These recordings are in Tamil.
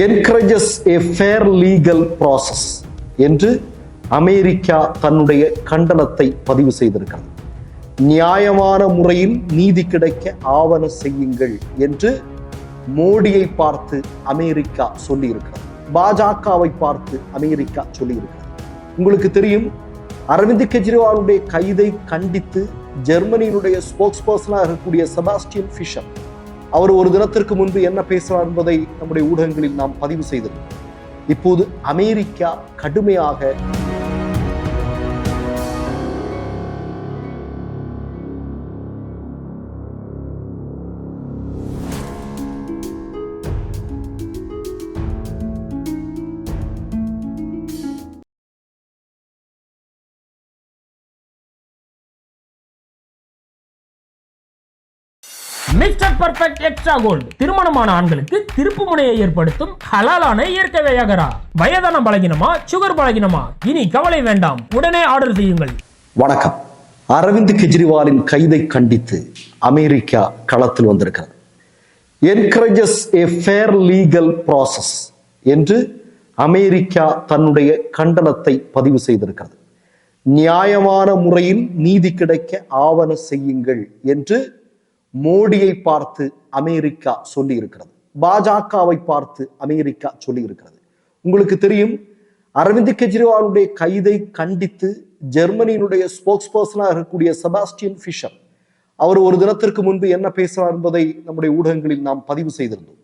Encourages a fair legal process என்று அமெரிக்கா தன்னுடைய கண்டனத்தை பதிவு செய்திருக்கிறது. நியாயமான முறையில் நீதி கிடைக்க ஆவண செய்யுங்கள் என்று மோடியை பார்த்து அமெரிக்கா சொல்லியிருக்கிறது. பாஜகவை பார்த்து அமெரிக்கா சொல்லியிருக்கிறது. உங்களுக்கு தெரியும் அரவிந்த் கெஜ்ரிவாலுடைய கைதை கண்டித்து ஜெர்மனியினுடைய ஸ்போக்ஸ் பர்சனாக இருக்கக்கூடிய செபாஸ்டியன் ஃபிஷர் அவர் ஒரு தினத்திற்கு முன்பு என்ன பேசுகிறார் என்பதை நம்முடைய ஊடகங்களில் நாம் பதிவு செய்திருந்தோம் இப்போது அமெரிக்கா கடுமையாக மிஸ்டர் பர்ஃபெக்ட் எக்ஸ்ட்ரா கோல்டு திருமணமான ஆண்களுக்கு திருப்பு முனையை ஏற்படுத்தும் ஹலாலான இயற்கை வையகரா வயதான பலகினமா சுகர் பலகினமா? இனி கவலை வேண்டாம். உடனே ஆர்டர் செய்யுங்கள். வணக்கம். அரவிந்த் கெஜ்ரிவாலின் கைதை கண்டித்து அமெரிக்கா களத்தில் வந்திருக்கிறது. Encourages a fair legal process என்று அமெரிக்கா தன்னுடைய கண்டனத்தை பதிவு செய்திருக்கிறது. நியாயமான முறையில் நீதி கிடைக்க ஆவண செய்யுங்கள் என்று மோடியை பார்த்து அமெரிக்கா சொல்லி இருக்கிறது பாஜகவை பார்த்து அமெரிக்கா சொல்லி இருக்கிறது உங்களுக்கு தெரியும் அரவிந்த் கெஜ்ரிவாலுடைய கைதை கண்டித்து ஜெர்மனியினுடைய ஸ்போக்ஸ் பர்சனாக இருக்கக்கூடிய செபாஸ்டியன் ஃபிஷர் அவர் ஒரு தினத்திற்கு முன்பு என்ன பேசுறார் என்பதை நம்முடைய ஊடகங்களில் நாம் பதிவு செய்திருந்தோம்.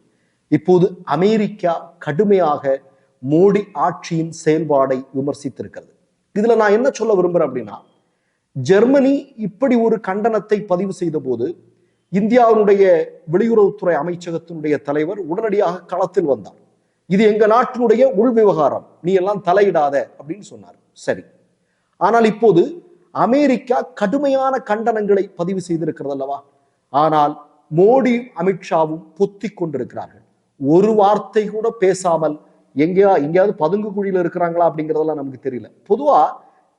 இப்போது அமெரிக்கா கடுமையாக மோடி ஆட்சியின் செயல்பாடை விமர்சித்திருக்கிறது. இதுல நான் என்ன சொல்ல விரும்புறேன் அப்படின்னா ஜெர்மனி இப்படி ஒரு கண்டனத்தை பதிவு செய்த போது இந்தியாவினுடைய வெளியுறவுத்துறை அமைச்சகத்தினுடைய தலைவர் உடனடியாக களத்தில் வந்தார். இது எங்க நாட்டினுடைய உள் விவகாரம். நீ எல்லாம் தலையிடாத அப்படின்னு சொன்னார். சரி. ஆனால் இப்போது அமெரிக்கா கடுமையான கண்டனங்களை பதிவு செய்திருக்கிறது அல்லவா? ஆனால் மோடி அமித்ஷாவும் பொத்தி கொண்டிருக்கிறார்கள். ஒரு வார்த்தை கூட பேசாமல் எங்கேயா எங்கேயாவது பதுங்கு குழியில இருக்கிறாங்களா அப்படிங்கிறதெல்லாம் நமக்கு தெரியல. பொதுவா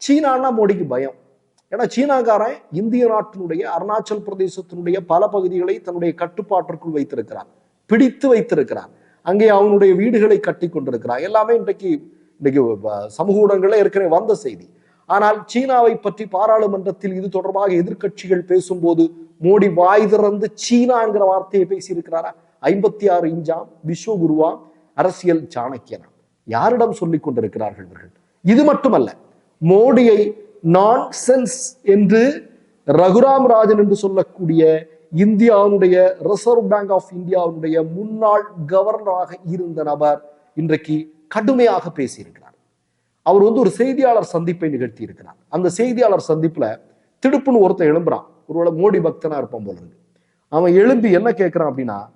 சீனான்னா மோடிக்கு பயம். ஏன்னா சீனாக்காரன் இந்திய நாட்டினுடைய அருணாச்சல் பிரதேசத்தினுடைய பல பகுதிகளை தன்னுடைய கட்டுப்பாட்டிற்குள் வைத்திருக்கிறான். பிடித்து வைத்திருக்கிறான். அங்கே அவனுடைய வீடுகளை கட்டி கொண்டிருக்கிறான். எல்லாமே இன்றைக்கு இன்றைக்கு சமூக ஊடகங்கள்ல ஏற்கனவே வந்த செய்தி. ஆனால் சீனாவை பற்றி பாராளுமன்றத்தில் இது தொடர்பாக எதிர்க்கட்சிகள் பேசும்போது மோடி வாய் திறந்து சீனா என்கிற வார்த்தையை பேசியிருக்கிறாரா? ஐம்பத்தி ஆறு இஞ்சாம் விஸ்வகுருவாம் அரசியல் சாணக்கியனாம் யாரிடம் சொல்லிக் கொண்டிருக்கிறார்கள் இவர்கள்? இது மட்டுமல்ல மோடியை நான் சென்ஸ் என்று ரகுராம் ராஜன் என்று சொல்லக்கூடிய இந்தியாவுடைய ரிசர்வ் பேங்க் ஆஃப் இந்தியாவுடைய முன்னாள் கவர்னராக இருந்த நபர் இன்றைக்கு கடுமையாக பேசியிருக்கிறார். அவர் வந்து ஒரு செய்தியாளர் சந்திப்பை நிகழ்த்தி இருக்கிறார் அந்த செய்தியாளர் சந்திப்புல திடுப்புன்னு ஒருத்தன் எழும்புறான். ஒருவேளை மோடி பக்தனா இருப்பான் போல இருக்கு. அவன் எழும்பி என்ன கேட்கிறான் அப்படின்னா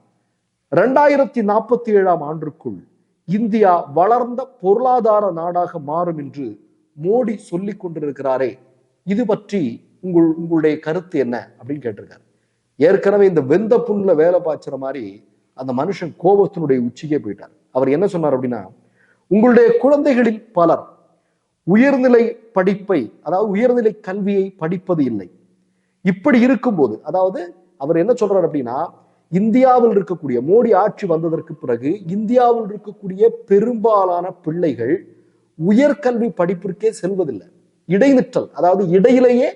ரெண்டாயிரத்தி நாற்பத்தி ஏழாம் ஆண்டிற்குள் இந்தியா வளர்ந்த பொருளாதார நாடாக மாறும் என்று மோடி சொல்லி கொண்டிருக்கிறாரே இது பற்றி உங்கள் உங்களுடைய கருத்து என்ன அப்படின்னு கேட்டிருக்காரு. ஏற்கனவே இந்த வெந்த புண்ணுல வேலை பாய்ச்சுற மாதிரி அந்த மனுஷன் கோபத்தினுடைய உச்சிக்கே போயிட்டார். அவர் என்ன சொன்னார் அப்படின்னா உங்களுடைய குழந்தைகளில் பலர் உயர்நிலை படிப்பை அதாவது உயர்நிலை கல்வியை படிப்பது இல்லை. இப்படி இருக்கும்போது அதாவது அவர் என்ன சொல்றார் அப்படின்னா இந்தியாவில் இருக்கக்கூடிய மோடி ஆட்சி வந்ததற்கு பிறகு இந்தியாவில் இருக்கக்கூடிய பெரும்பாலான பிள்ளைகள் உயர்கல்வி படிப்பிற்கே செல்வதில்லை. இடைநிற்றல் அதாவது இடையிலேயே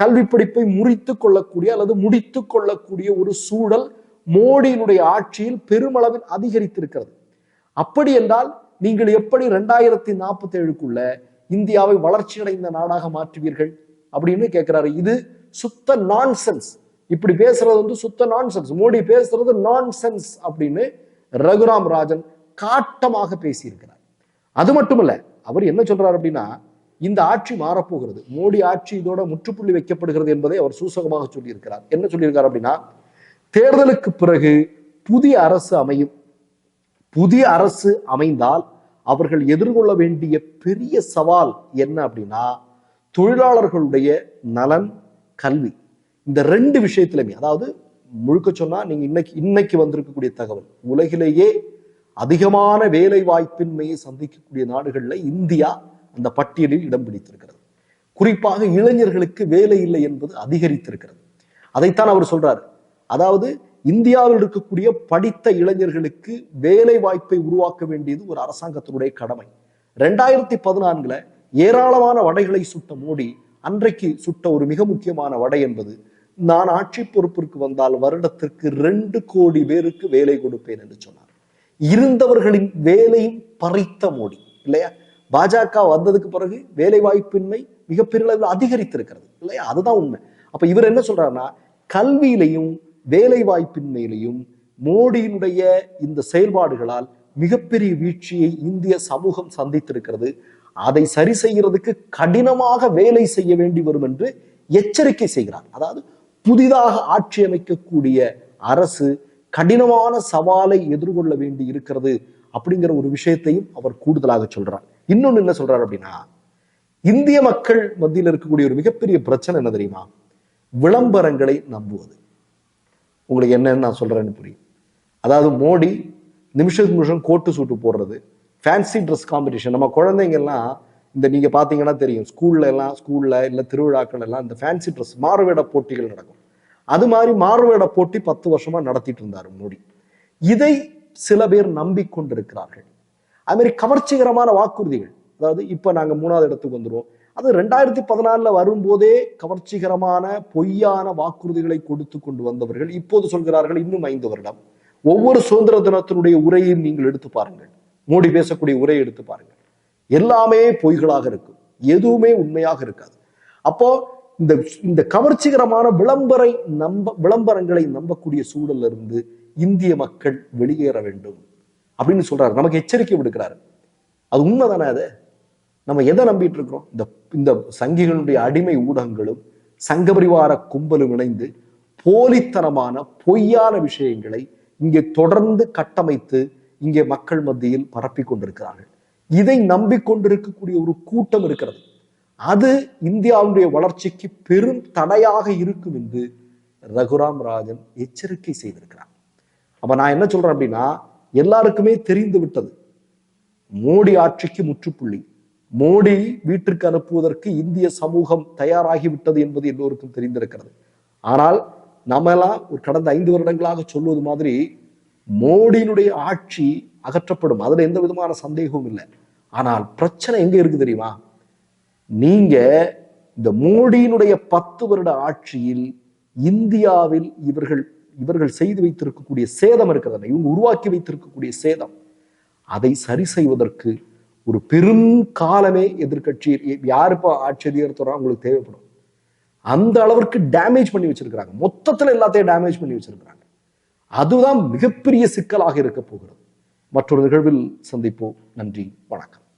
கல்வி படிப்பை முறித்து கொள்ளக்கூடிய அல்லது முடித்து கொள்ளக்கூடிய ஒரு சூழல் மோடியினுடைய ஆட்சியில் பெருமளவில் அதிகரித்திருக்கிறது. அப்படி என்றால் நீங்கள் எப்படி ரெண்டாயிரத்தி நாற்பத்தி ஏழுக்குள்ள இந்தியாவை வளர்ச்சியடைந்த நாடாக மாற்றுவீர்கள் அப்படின்னு கேட்கிறாரு. இது சுத்த நான்சென்ஸ் இப்படி பேசுறது வந்து சுத்த நான்சென்ஸ் மோடி பேசுறது நான்சென்ஸ் அப்படின்னு ரகுராம் ராஜன் காட்டமாக பேசியிருக்கிறார். அது மட்டுமல்ல அவர் என்ன சொல்றாரு அப்படின்னா இந்த ஆட்சி மாறப்போகிறது மோடி ஆட்சி இதோட முற்றுப்புள்ளி வைக்கப்படுகிறது என்பதை அவர் சூசகமாக சொல்லியிருக்கிறார். என்ன சொல்லியிருக்கார் அப்படின்னா தேர்தலுக்கு பிறகு புதிய அரசு அமையும். புதிய அரசு அமைந்தால் அவர்கள் எதிர்கொள்ள வேண்டிய பெரிய சவால் என்ன அப்படின்னா தொழிலாளர்களுடைய நலன் கல்வி. இந்த ரெண்டு விஷயத்திலுமே அதாவது முழுக்க சொன்னா நீங்க இன்னைக்கு இன்னைக்கு வந்திருக்கக்கூடிய தகவல் உலகிலேயே அதிகமான வேலை வாய்ப்பின்மையை சந்திக்கக்கூடிய நாடுகளில் இந்தியா அந்த பட்டியலில் இடம் பிடித்திருக்கிறது. குறிப்பாக இளைஞர்களுக்கு வேலை இல்லை என்பது அதிகரித்திருக்கிறது. அதைத்தான் அவர் சொல்றாரு. அதாவது இந்தியாவில் இருக்கக்கூடிய படித்த இளைஞர்களுக்கு வேலை வாய்ப்பை உருவாக்க வேண்டியது ஒரு அரசாங்கத்தினுடைய கடமை. ரெண்டாயிரத்தி பதினான்குல ஏராளமான வடைகளை சுட்ட மோடி அன்றைக்கு சுட்ட ஒரு மிக முக்கியமான வடை என்பது நான் ஆட்சி பொறுப்பிற்கு வந்தால் வருடத்திற்கு ரெண்டு கோடி பேருக்கு வேலை கொடுப்பேன் என்று சொன்னார். இருந்தவர்களின் வேலையும் பறித்த மோடி இல்லையா? பாஜக வந்ததுக்கு பிறகு வேலை வாய்ப்பின்மை மிகப்பெரிய அளவில் அதிகரித்திருக்கிறது இல்லையா? அதுதான் உண்மை. அப்ப இவர் என்ன சொல்றாருன்னா கல்வியிலையும் வேலை வாய்ப்பின்மையிலையும் மோடியினுடைய இந்த செயல்பாடுகளால் மிகப்பெரிய வீழ்ச்சியை இந்திய சமூகம் சந்தித்திருக்கிறது. அதை சரி செய்யறதுக்கு கடினமாக வேலை செய்ய வேண்டி வரும் என்று எச்சரிக்கை செய்கிறார். அதாவது புதிதாக ஆட்சி அமைக்கக்கூடிய அரசு கடினமான சவாலை எதிர்கொள்ள வேண்டி இருக்கிறது அப்படிங்கிற ஒரு விஷயத்தையும் அவர் கூடுதலாக சொல்றார். இன்னொன்னு என்ன சொல்றாரு அப்படின்னா இந்திய மக்கள் மத்தியில் இருக்கக்கூடிய ஒரு மிகப்பெரிய பிரச்சனை என்ன தெரியுமா? விளம்பரங்களை நம்புவது. உங்களுக்கு என்னன்னு நான் சொல்றேன்னு புரியும். அதாவது மோடி நிமிஷத்துக்கு நிமிஷம் கோட்டு சூட்டு போடுறது ஃபேன்சி ட்ரெஸ் காம்படிஷன் நம்ம குழந்தைங்க எல்லாம் இந்த நீங்க பாத்தீங்கன்னா தெரியும் ஸ்கூல்ல எல்லாம் ஸ்கூல்ல இல்ல திருவிழாக்கள் எல்லாம் இந்த ஃபேன்சி ட்ரெஸ் மாறுவேட போட்டிகள் நடக்கும். அது மாதிரி மாறுவேட போட்டி பத்து வருஷமா நடத்திட்டு இருந்தார் மோடி. இதை சில பேர் நம்பிக்கொண்டிருக்கிறார்கள். அது மாதிரி கவர்ச்சிகரமான வாக்குறுதிகள். அதாவது இப்ப நாங்க மூணாவது இடத்துக்கு வந்துடுவோம் அது ரெண்டாயிரத்தி பதினாலுல வரும்போதே கவர்ச்சிகரமான பொய்யான வாக்குறுதிகளை கொடுத்து கொண்டு வந்தவர்கள் இப்போது சொல்கிறார்கள் இன்னும் ஐந்து வருடம். ஒவ்வொரு சுதந்திர தினத்தினுடைய உரையும் நீங்கள் எடுத்து பாருங்கள். மோடி பேசக்கூடிய உரையை எடுத்து பாருங்கள். எல்லாமே பொய்களாக இருக்கும் எதுவுமே உண்மையாக இருக்காது. அப்போ இந்த இந்த கவர்ச்சிகரமான விளம்பரை நம்ப விளம்பரங்களை நம்பக்கூடிய சூழல்ல இருந்து இந்திய மக்கள் வெளியேற வேண்டும் அப்படின்னு சொல்றாரு. நமக்கு எச்சரிக்கை விடுக்கிறாரு. அது உண்மைதானே அது? நம்ம எதை நம்பிட்டு இருக்கிறோம்? இந்த இந்த சங்கிகளுடைய அடிமை ஊடகங்களும் சங்கபரிவார கும்பலும் இணைந்து போலித்தனமான பொய்யான விஷயங்களை இங்கே தொடர்ந்து கட்டமைத்து இங்கே மக்கள் மத்தியில் பரப்பி கொண்டிருக்கிறார்கள். இதை நம்பிக்கொண்டிருக்கக்கூடிய ஒரு கூட்டம் இருக்கிறது. அது இந்தியாவுடைய வளர்ச்சிக்கு பெரும் தடையாக இருக்கும் என்று ரகுராம் ராஜன் எச்சரிக்கை செய்திருக்கிறார். அப்ப நான் என்ன சொல்றேன் அப்படின்னா எல்லாருக்குமே தெரிந்து விட்டது. மோடி ஆட்சிக்கு முற்றுப்புள்ளி. மோடி வீட்டிற்கு அனுப்புவதற்கு இந்திய சமூகம் தயாராகிவிட்டது என்பது எல்லோருக்கும் தெரிந்திருக்கிறது. ஆனால் நம்மெல்லாம் ஒரு கடந்த ஐந்து வருடங்களாக சொல்வது மாதிரி மோடியினுடைய ஆட்சி அகற்றப்படும். அதுல எந்த விதமான சந்தேகமும் இல்லை. ஆனால் பிரச்சனை எங்க இருக்கு தெரியுமா? நீங்க இந்த மோடியினுடைய பத்து வருட ஆட்சியில் இந்தியாவில் இவர்கள் இவர்கள் செய்து வைத்திருக்கக்கூடிய சேதம் இருக்கிறது இவங்க உருவாக்கி வைத்திருக்கக்கூடிய சேதம். அதை சரி செய்வதற்கு ஒரு பெரும் காலமே எதிர்கட்சி யார் இப்போ ஆட்சி அதிகாரத்தோட அவங்களுக்கு தேவைப்படும். அந்த அளவிற்கு டேமேஜ் பண்ணி வச்சிருக்கிறாங்க. மொத்தத்தில் எல்லாத்தையும் டேமேஜ் பண்ணி வச்சிருக்கிறாங்க. அதுதான் மிகப்பெரிய சிக்கலாக இருக்க போகிறது. மற்றொரு நிகழ்வில் சந்திப்போம். நன்றி. வணக்கம்.